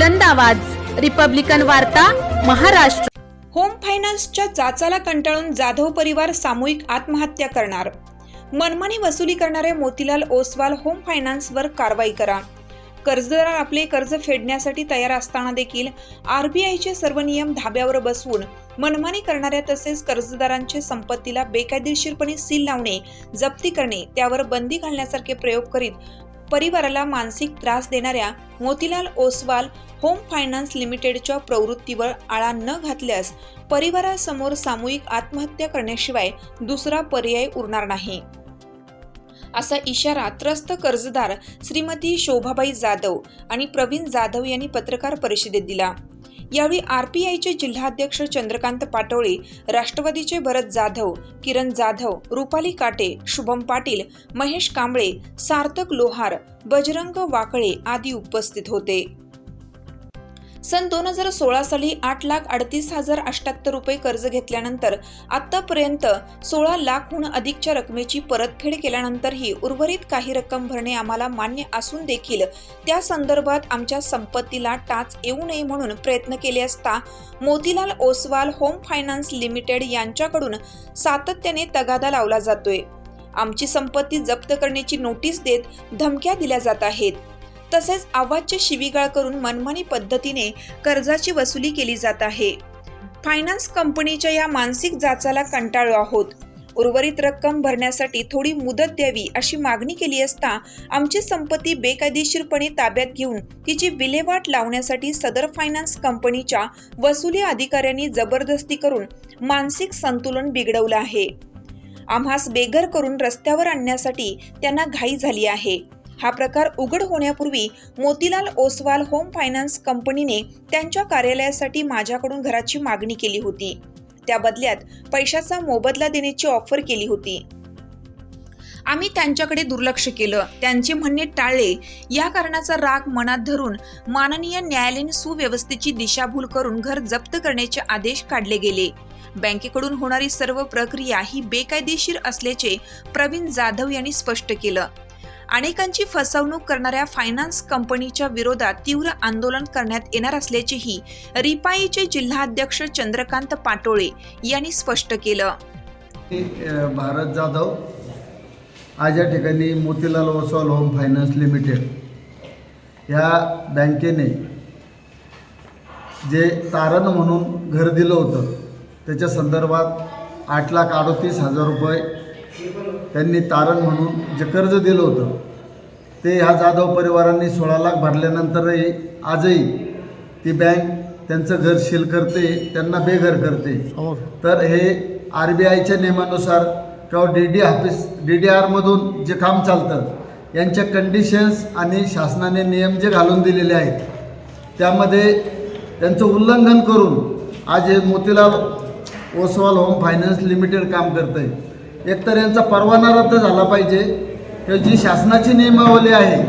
बुलंद आवाज. रिपब्लिकन वार्ता महाराष्ट्र. होम फायनान्सच्या जाचाला कंटाळून जाधव परिवार सामूहिक आत्महत्या करणार. मनमानी वसुली करणारे मोतीलाल ओसवाल होम फायनान्सवर कारवाई करा. कर्जदार आपले कर्ज फेडण्यासाठी तयार असताना देखील आरबीआयचे सर्व नियम धाब्यावर बसवून मनमानी करणाऱ्या तसेच कर्जदारांच्या संपत्तीला बेकायदेशीरपणे सील लावणे जप्ती करणे त्यावर बंदी घालण्यासारखे प्रयोग करीत परिवाराला मानसिक त्रास देणाऱ्या मोतीलाल ओसवाल होम फायनान्स लिमिटेडच्या प्रवृत्तीवर आळा न घातल्यास परिवारासमोर सामूहिक आत्महत्या करण्याशिवाय दुसरा पर्याय उरणार नाही. असा इशारा त्रस्त कर्जदार श्रीमती शोभाबाई जाधव आणि प्रवीण जाधव यांनी पत्रकार परिषदेत दिला. यावेळी आरपीआयचे जिल्हाध्यक्ष चंद्रकांत पाटोळे राष्ट्रवादीचे भरत जाधव किरण जाधव रुपाली काटे शुभम पाटील महेश कांबळे सार्थक लोहार बजरंग वाकळे आदी उपस्थित होते. सन दोन हजार सोळा साली आठ लाख अडतीस हजार अष्ट्याहत्तर रुपये कर्ज घेतल्यानंतर आतापर्यंत सोळा लाखहून अधिकच्या रकमेची परतफेड केल्यानंतरही उर्वरित काही रक्कम भरणे आम्हाला मान्य असून देखील त्या संदर्भात आमच्या संपत्तीला टाच येऊ नये म्हणून प्रयत्न केले असता Motilal Oswal home finance limited यांच्याकडून सातत्याने तगादा लावला जातोय. आमची संपत्ती जप्त करण्याची नोटीस देत धमक्या दिल्या जात आहेत. तसेच आवाजचे शिवीगाळ करून मनमानी पद्धतीने कर्जाची वसुली केली जात आहे. फायनान्स कंपनीच्या या मानसिक जाचाला कंटाळू आहोत. उर्वरित रक्कम भरण्यासाठी थोडी मुदत द्यावी अशी मागणी केली असता आमची संपत्ती बेकायदेशीरपणे ताब्यात घेऊन तिची विल्हेवाट लावण्यासाठी सदर फायनान्स कंपनीच्या वसुली अधिकाऱ्यांनी जबरदस्ती करून मानसिक संतुलन बिघडवलं आहे. आम्हास बेघर करून रस्त्यावर आणण्यासाठी त्यांना घाई झाली आहे. हा प्रकार उघड होण्यापूर्वी मोतीलाल ओसवाल होम फायनान्स कंपनीने त्यांच्या कार्यालयासाठी माझ्याकडून घराची मागणी केली होती. त्या बदल्यात पैशाचा मोबदला देण्याची ऑफर केली होती. आम्ही त्यांच्याकडे दुर्लक्ष केलं. त्यांचे म्हणणे टाळले. या कारणाचा राग मनात धरून माननीय न्यायालयीन सुव्यवस्थेची दिशाभूल करून घर जप्त करण्याचे आदेश काढले गेले. बँकेकडून होणारी सर्व प्रक्रिया ही बेकायदेशीर असल्याचे प्रवीण जाधव यांनी स्पष्ट केलं. अनेकांची फसवणूक करणाऱ्या फायनान्स कंपनीच्या विरोधात तीव्र आंदोलन करण्यात येणार असल्याचेही रिपाईचे जिल्हाध्यक्ष चंद्रकांत पाटोळे यांनी स्पष्ट केलं. भारत जाधव आज या ठिकाणी Motilal Oswal home finance limited या बँकेने जे तारण म्हणून घर दिलं होतं त्याच्या संदर्भात आठ लाख अडतीस हजार रुपये त्यांनी तारण म्हणून जे कर्ज दिलं होतं ते ह्या जाधव परिवारांनी सोळा लाख भरल्यानंतरही आजही ती बँक त्यांचं घर सील करते त्यांना बेघर करते. तर हे आर बी आयच्या नियमानुसार किंवा D D office D D आरमधून जे काम चालतं यांच्या कंडिशन्स आणि शासनाने नियम जे घालून दिलेले आहेत त्यामध्ये त्यांचं उल्लंघन करून आज हे Motilal Oswal home finance limited काम करतं आहे एकतर यांचा परवाना रद्द झाला पाहिजे. किंवा जी शासनाची नियमावली आहे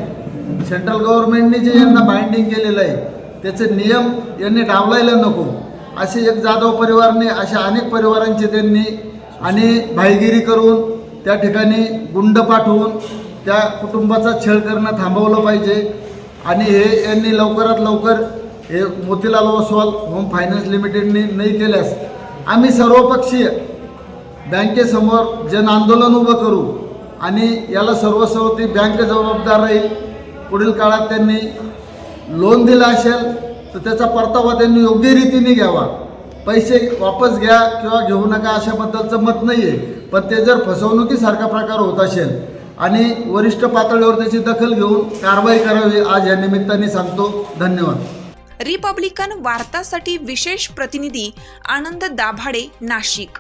सेंट्रल गव्हर्नमेंटने जे यांना बाइंडिंग केलेलं आहे त्याचे नियम यांनी डावलायला नको. असे एक जाधव परिवारने अशा अनेक परिवारांचे त्यांनी आणि भाईगिरी करून त्या ठिकाणी गुंड पाठवून त्या कुटुंबाचा छळ करणं थांबवलं पाहिजे. आणि हे यांनी लवकरात लवकर हे मोतीलाल ओसवाल होम फायनान्स लिमिटेडने नाही केल्यास आम्ही सर्वपक्षीय बँकेसमोर जन आंदोलन उभं करू आणि याला सर्वस्वती बँक जबाबदार राहील. पुढील काळात त्यांनी लोन दिलं असेल तर त्याचा परतावा त्यांनी योग्य रीतीने घ्यावा. पैसे वापस घ्या किंवा घेऊ नका अशाबद्दलचं मत नाही आहे पण ते जर फसवणुकीसारखा प्रकार होत असेल आणि वरिष्ठ पातळीवर त्याची दखल घेऊन कारवाई करावी आज या निमित्ताने सांगतो. धन्यवाद. रिपब्लिकन वार्तासाठी विशेष प्रतिनिधी आनंद दाभाडे नाशिक.